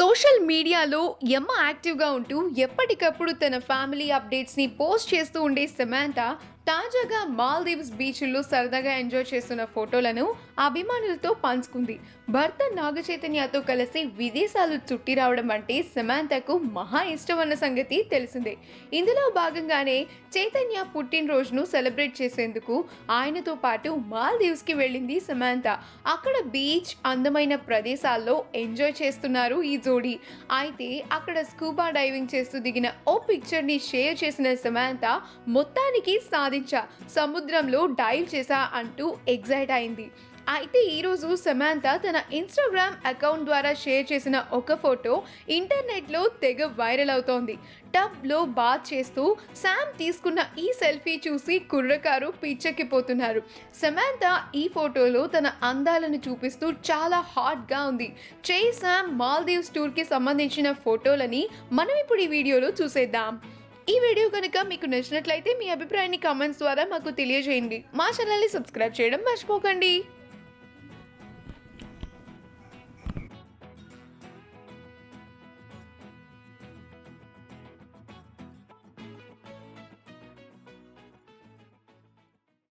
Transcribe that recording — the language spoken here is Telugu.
సోషల్ మీడియాలో ఎమ్మ యాక్టివ్గా ఉంటూ ఎప్పటికప్పుడు తన ఫ్యామిలీ అప్డేట్స్ని పోస్ట్ చేస్తూ ఉండే సమాంత తాజాగా మాల్దీవ్స్ బీచ్ల్లో సరదాగా ఎంజాయ్ చేస్తున్న ఫోటోలను అభిమానులతో పంచుకుంది. భర్త నాగచైతన్యతో కలిసి విదేశాలు చుట్టి రావడం అంటే సమాంతకు మహా ఇష్టం అన్న సంగతి తెలిసిందే. ఇందులో భాగంగానే చైతన్య పుట్టినరోజును సెలబ్రేట్ చేసేందుకు ఆయనతో పాటు మాల్దీవ్స్కి వెళ్ళింది సమాంత. అక్కడ బీచ్ అందమైన ప్రదేశాల్లో ఎంజాయ్ చేస్తున్నారు ఈ జోడీ. అయితే అక్కడ స్కూబా డైవింగ్ చేస్తూ దిగిన ఓ పిక్చర్ని షేర్ చేసిన సమాంత మొత్తానికి గమనించా సముద్రంలో డైవ్ చేశా అంటూ ఎగ్జైట్ అయింది. అయితే ఈరోజు సమాంత తన ఇన్స్టాగ్రామ్ అకౌంట్ ద్వారా షేర్ చేసిన ఒక ఫోటో ఇంటర్నెట్లో తెగ వైరల్ అవుతోంది. టబ్లో బాత్ చేస్తూ శామ్ తీసుకున్న ఈ సెల్ఫీ చూసి కుర్రకారు పిచ్చెక్కిపోతున్నారు. సమాంత ఈ ఫోటోలో తన అందాలను చూపిస్తూ చాలా హాట్గా ఉంది. చే శామ్ మాల్దీవ్స్ టూర్కి సంబంధించిన ఫోటోలని మనం ఇప్పుడు ఈ వీడియోలో చూసేద్దాం. ఈ వీడియో కనుక మీకు నచ్చినట్లయితే మీ అభిప్రాయాన్ని కామెంట్స్ ద్వారా మాకు తెలియజేయండి. మా ఛానల్ని సబ్స్క్రైబ్ చేయడం మర్చిపోకండి.